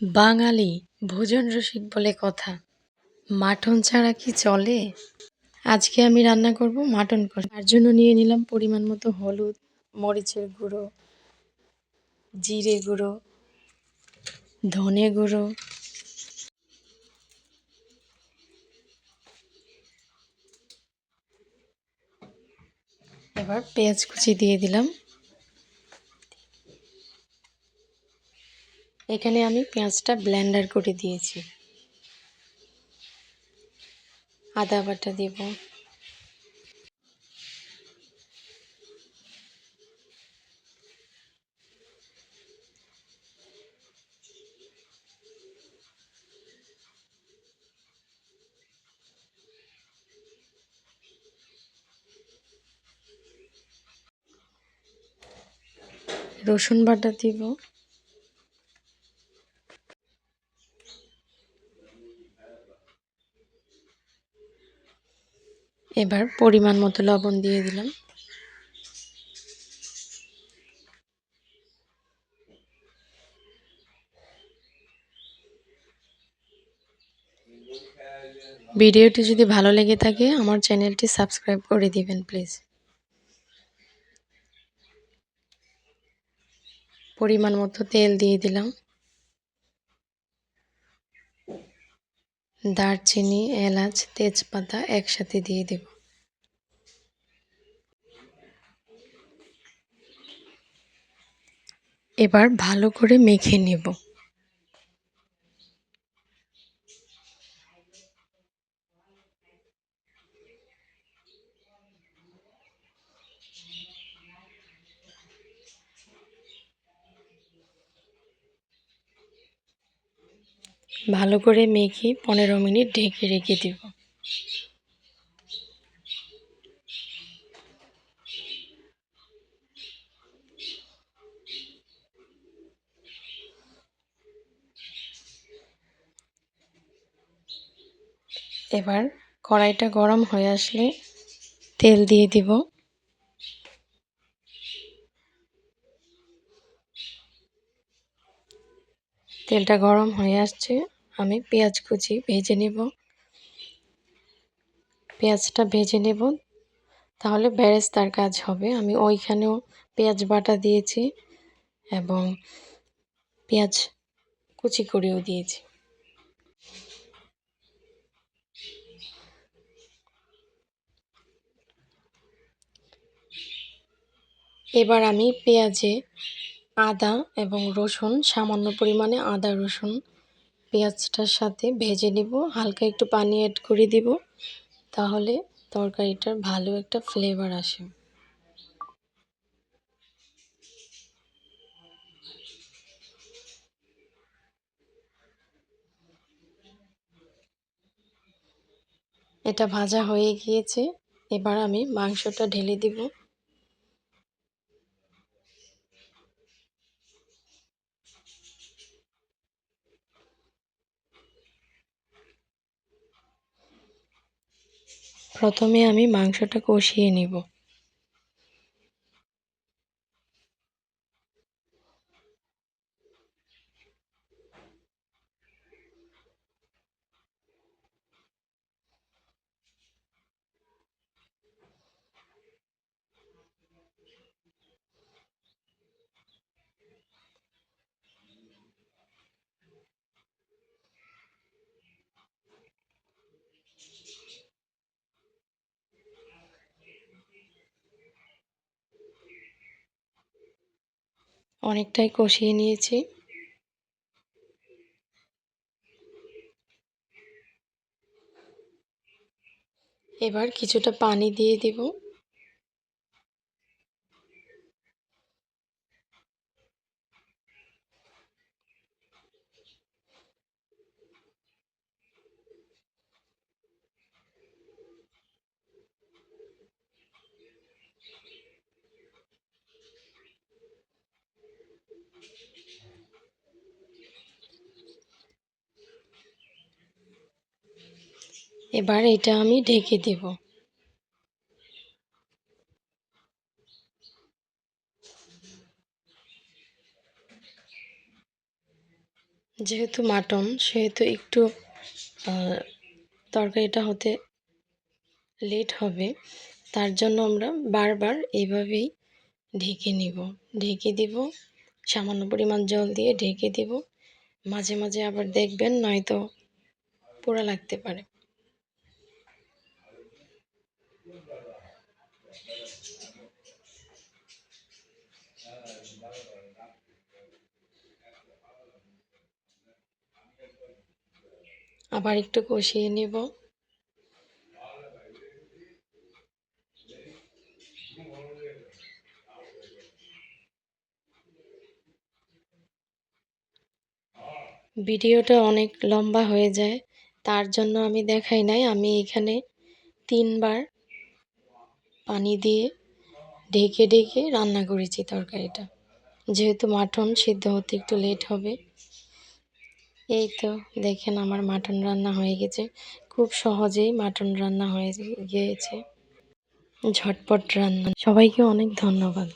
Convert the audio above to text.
বাঙালি ভোজন রসিক বলে কথা। মাটন ছাড়া কি চলে? আজকে আমি রান্না করব মাটন কষা। তার জন্য নিয়ে নিলাম পরিমাণ মতো হলুদ, মরিচের গুঁড়ো, জিরে গুঁড়ো, ধনে গুঁড়ো। এবার পেঁয়াজ কুচি দিয়ে দিলাম। এখানে আমি পেঁয়াজটা ব্লেন্ডার করে দিয়েছি। আদা বাটা দেব। রসুন বাটা দিব। এবার পরিমাণ মতো লবণ দিয়ে দিলাম। ভিডিওটি যদি ভালো লেগে থাকে, আমার চ্যানেলটি সাবস্ক্রাইব করে দিবেন, প্লিজ। পরিমাণ মতো তেল দিয়ে দিলাম। দারচিনি এলাচ তেজপাতা একসাথে দিয়ে দেব। এবার ভালো করে মেখে নেব। ভালো করে মেখে পনেরো মিনিট ঢেকে রেখে দেব। এবার কড়াইটা গরম হয়ে আসলে তেল দিয়ে দিব। তেলটা গরম হয়ে আসছে, আমি পেঁয়াজ কুচি ভেজে নেব। পেঁয়াজটা ভেজে নেব, তাহলে বেরেস্তার কাজ হবে। আমি ওইখানেও পেঁয়াজ বাটা দিয়েছি এবং পেঁয়াজ কুচি করেও দিয়েছি। এবার আমি পেঁয়াজে আদা এবং রসুন, সামান্য পরিমাণে আদা, রসুন, পেঁয়াজটার সাথে ভেজে নিব। হালকা একটু পানি অ্যাড করে দিব, তাহলে তরকারিটার ভালো একটা ফ্লেভার আসে। এটা ভাজা হয়ে গিয়েছে। এবার আমি মাংসটা ঢেলে দিব। প্রথমে আমি মাংসটা কষিয়ে নেব। অনেকটাই কষিয়ে নিয়েছি। এবার কিছুটা পানি দিয়ে দিব। এবার এটা আমি ঢেকে দেব। যেহেতু মাটন, সেহেতু একটু তরকারিটা হতে লেট হবে, তার জন্য আমরা বারবার এভাবেই ঢেকে নিব। ঢেকে দিব, সামান্য পরিমাণ জল দিয়ে ঢেকে দিব। মাঝে মাঝে আবার দেখবেন নয়তো পোড়া লাগতে পারে। আবার একটু কষিয়ে নিব। ভিডিওটা অনেক লম্বা হয়ে যায়, তার জন্য আমি দেখাই নাই। আমি এখানে তিনবার পানি দিয়ে ঢেকে ঢেকে রান্না করেছি তরকারিটা। যেহেতু মাটন সিদ্ধ হতে একটু লেট হবে। এই তো দেখেন আমার মাটন রান্না হয়ে গেছে। খুব সহজেই মাটন রান্না হয়ে গিয়েছে। ঝটপট রান্না। সবাইকে অনেক ধন্যবাদ।